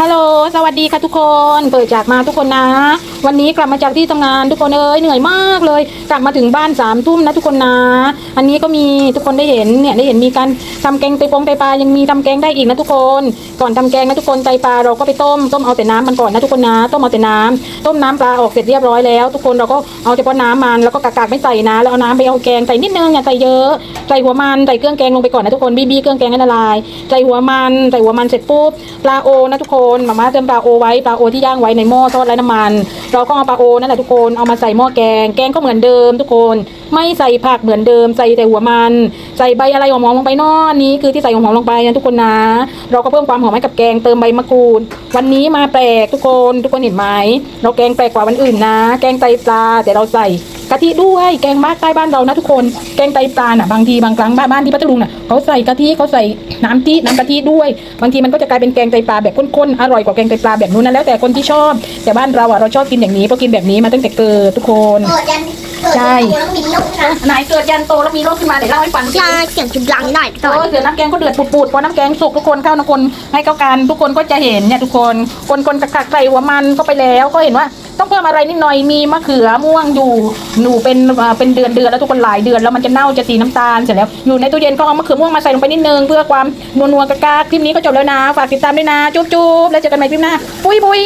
ฮัลโหล สวัสดีค่ะทุกคน เปิดจากมาทุกคนนะ วันนี้กลับมาจากที่ทำงานทุกคนเอ้ยเหนื่อยมากเลย กลับมาถึงบ้านสามทุ่มนะทุกคนนะ อันนี้ก็มีทุกคนได้เห็นเนี่ยได้เห็นมีการทำแกงไตปงไตปลายังมีทำแกงได้อีกนะทุกคน ก่อนทำแกงนะทุกคนไตปลาเราก็ไปต้มต้มเอาแต่น้ำมันก่อนนะทุกคนนะต้มเอาแต่น้ำต้มน้ำปลาออกเสร็จเรียบร้อยแล้ว ทุกคนเราก็เอาเฉพาะน้ำมันแล้วก็กากๆไม่ใส่นะแล้วเอาน้ำไปเอาแกงใส่นิดนึงอย่าใส่เยอะใส่หัวมันใส่เครื่องแกงลงไปก่อนนะทุกคนบีบีเครื่องแกงให้ละลายใส่หัวมันใส่หัวมันเสร็จปุ๊บปลาโอนะทุกคนมาม่าเติมปลาโอไว้ปลาโอที่ย่างไว้ในหม้อทอดไร้น้ำมัน เราก็เอาปลาโอนั่นแหละทุกคนเอามาใส่หม้อแกง แกงก็เหมือนเดิมทุกคน ไม่ใส่ผักเหมือนเดิม ใส่แต่หัวมัน ใส่ใบอะไรหอมๆลงไปนอนี้คือที่ใส่หอมๆลงไปนะทุกคนนะ เราก็เพิ่มความหอมให้กับแกงเติมใบมะกรูด วันนี้มาแปลกทุกคนทุกคนเห็นไหมเราแกงแปลกกว่าวันอื่นนะ แกงไตปลาแต่เราใส่ กะทิด้วยแกงบ้านใต้บ้านเรานะทุกคนแกงไตปลาน่ะบางทีบางครั้งบ้านบ้านที่พัทลุงน่ะเขาใส่กะทิเขาใส่น้ำที่น้ำกะทิด้วย บางทีมันก็จะกลายเป็นแกงไตปลาแบบข้นๆอร่อยกว่าแกงไตปลาแบบนู้นนะแล้วแต่คนที่ชอบ แต่บ้านเราอะเราชอบกินอย่างนี้เพราะกินแบบนี้มาตั้งแต่เกิดทุกคน เกิดยันเกิดใช่ยันตัวแล้วมีลูกนะไหนเกิดยันโตแล้วมีโรคขึ้นมาเดี๋ยวเล่าให้ฟังสิลาเสียงจุดลังหน่อยเออเดี๋ยวน้ำแกงก็เดือดปุดๆพอน้ำแกงสุกทุกคนเข้าน้ำคนให้เข้ากันทุกคนก็จะเห็นเนี่ยทุกคนคนคนกักๆใส่หัวมันก็ไปแล้วก็เห็นว่า ต้องเพิ่มอะไรนิดหน่อยมีมะเขือม่วงอยู่หนูเป็นเอ่อเป็นเดือนเดือนแล้วทุกคนหลายเดือนแล้วมันจะเน่าจะสีน้ำตาลเสร็จแล้วอยู่ในตู้เย็นก็เอามะเขือม่วงมาใส่ลงไปนิดนึงเพื่อความนัวๆกากๆคลิปนี้ก็จบแล้วนะ ฝากติดตามด้วยนะ จุ๊บๆแล้วเจอกันใหม่คลิปหน้าปุ้ยปุ้ย